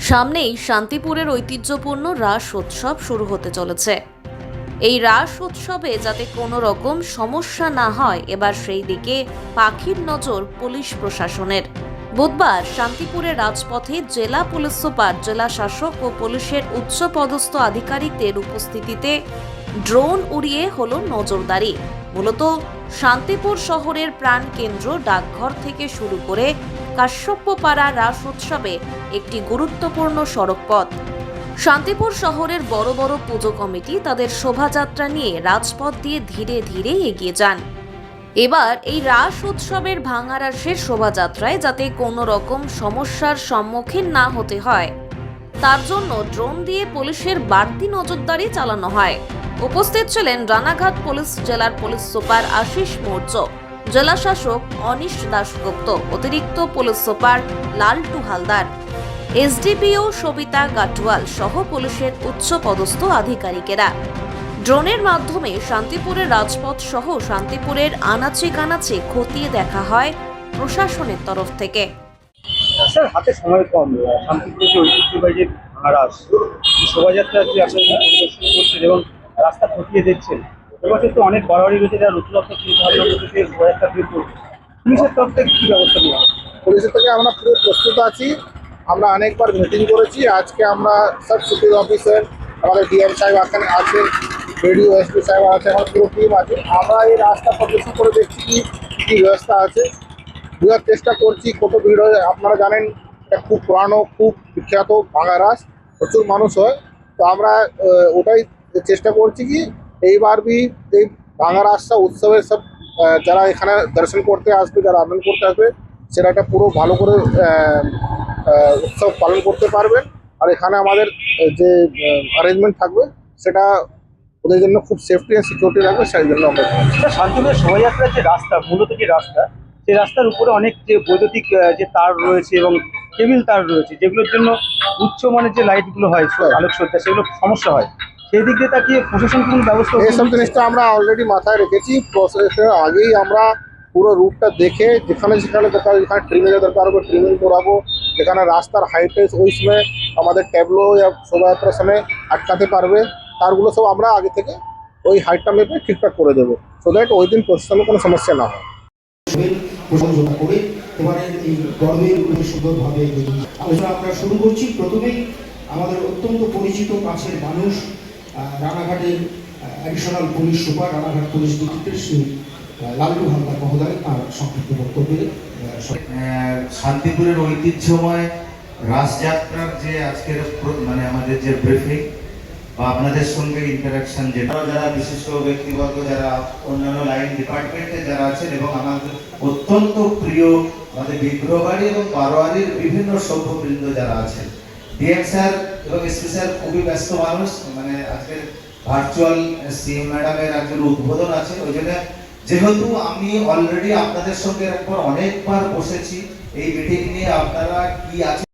সামনেই শান্তিপুরের ঐতিহ্যপূর্ণ রাস উৎসব শুরু হতে চলেছে। এই রাস উৎসবে যাতে কোনো রকম সমস্যা না হয়, এবার সেই দিকে পাখির নজর পুলিশ প্রশাসনের। বুধবার শান্তিপুরের রাজপথে জেলা পুলিশ সুপার, জেলা শাসক ও পুলিশের উচ্চপদস্থ আধিকারিকদের উপস্থিতিতে ড্রোন উড়িয়ে হল নজরদারি। মূলত শান্তিপুর শহরের প্রাণকেন্দ্র ডাকঘর থেকে শুরু করে কাশ্যপ্যপাড়া রাস উৎসবে একটি গুরুত্বপূর্ণ সড়কপথ। শান্তিপুর শহরের বড় বড় পুজো কমিটি তাদের শোভাযাত্রা নিয়ে রাজপথ দিয়ে ধীরে ধীরে এগিয়ে যান। এবার এই রাস উৎসবের ভাঙারাসের শোভাযাত্রায় যাতে কোনো রকম সমস্যার সম্মুখীন না হতে হয়, তার জন্য ড্রোন দিয়ে পুলিশের বাড়তি নজরদারি চালানো হয়। উপস্থিত ছিলেন রানাঘাট পুলিশ জেলার পুলিশ সুপার আশিস মৌর্য। জেলা শাসক অনিশ দাশগুপ্ত, অতিরিক্ত police super Laltu Halder, SDPO Sabita Gatwal সহ পুলিশের উচ্চ পদস্থ আধিকারিকেরা। ড্রোনের মাধ্যমে শান্তিপুরের রাজপথ সহ শান্তিপুরের আনাচে কানাচে খতিয়ে দেখা হয় প্রশাসনের তরফ থেকে। হাতে সময় কম। যে ঐতিহ্যবাহী শোভাযাত্রা যে পরিদর্শন করছেন এবং রাস্তা খতিয়ে দেখছেন এবছর তো অনেক বাড়াবাড়ি রয়েছে যারা করতেছে শোভাযাত্রা বের পুলিশের তরফ থেকে কী ব্যবস্থা নেওয়া? পুলিশের থেকে আমরা পুরো প্রস্তুত আছি। আমরা অনেকবার মিটিং করেছি, আজকে আমরা সব সিটি অফিসার আমাদের ডিএম সাহেব এখানে আছেন বিডিও এসপি সাহেব আছে আমার পুরো টিম আছে। আমরা এই রাস্তা পরিদর্শন করে দেখছি কি, কী ব্যবস্থা আছে। বোঝার চেষ্টা করছি, কত ভিড় হয়, আপনারা জানেন, এটা খুব পুরানো, খুব বিখ্যাত ভাঙা রাস প্রচুর মানুষ হয়। তো আমরা ওটাই চেষ্টা করছি কি এইবার বি এই ভাঙা রাস্তা উৎসবের সব যারা এখানে দর্শন করতে আসবে যারা আনন্দ করতে আসবে সেটা একটা পুরো ভালো করে উৎসব পালন করতে পারবেন আর এখানে আমাদের যে অ্যারেঞ্জমেন্ট থাকবে সেটা ওদের জন্য খুব সেফটি অ্যান্ড সিকিউরিটি রাখবে সেই জন্য আমরা শান্তিপুরের শোভাযাত্রার যে রাস্তা মূলত যে রাস্তা সেই রাস্তার উপরে অনেক যে বৈদ্যুতিক যে তার রয়েছে এবং কেবিল তার রয়েছে যেগুলোর জন্য উচ্চ মানের যে লাইটগুলো হয় আলোকসজ্জা সেগুলো সমস্যা হয়। সেই দিক দিয়ে তাকিয়ে প্রশাসন কোনো ব্যবস্থা এইসব জিনিসটা আমরা অলরেডি মাথায় রেখেছি। প্রসেসের আগেই আমরা পুরো রুটটা দেখে যেখানে যেখানে দরকার যেখানে ট্রিমের দরকার হবে ট্রিমিং করাবো। যেখানে রাস্তার হাইটেজ ওই সময় আমাদের ট্যাবলো শোভাযাত্রার সময় আটকাতে পারবে। তারগুলো সব আমরা আগে থেকে ওই হাইটটা মেপে ঠিকঠাক করে দেবো। সো দ্যাট ওই দিন প্রশাসনের কোনো সমস্যা না হয়। প্রশংসা করে এবারের এই গর্বের উপরে সুন্দরভাবে আলোচনা আমরা শুরু করছি। প্রথমেই আমাদের অত্যন্ত পরিচিত কাছের মানুষ রানাঘাটের additional police super Ranaghat police ডিস্ট্রিক্টের শ্রী লালটু হালদার মহোদয় তার সংক্ষিপ্ত বক্তব্যে শান্তিপুরের ঐতিহ্যময় রাসযাত্রার যে আজকের মানে আমাদের যে ব্রিফিং বা আপনাদের সঙ্গে ইন্টারাকশন যেটা, যারা বিশিষ্ট ব্যক্তিবর্গ, যারা অন্যান্য লাইন ডিপার্টমেন্টে যারা আছেন এবং আমাদের অত্যন্ত প্রিয় আমাদের বিগ্রহবাড়ি এবং বারোয়ারির বিভিন্ন সভ্যবৃন্দ যারা আছেন ডিএম স্যার এবং এসপি স্যার খুবই ব্যস্ত মানুষ মানে আজকের ভার্চুয়াল সিএম ম্যাডামের একজন উদ্বোধন আছে, ওই জন্য যেহেতু আমি অলরেডি আপনাদের সঙ্গে একবার অনেকবার বসেছি, এই মিটিং নিয়ে আপনারা কি আছে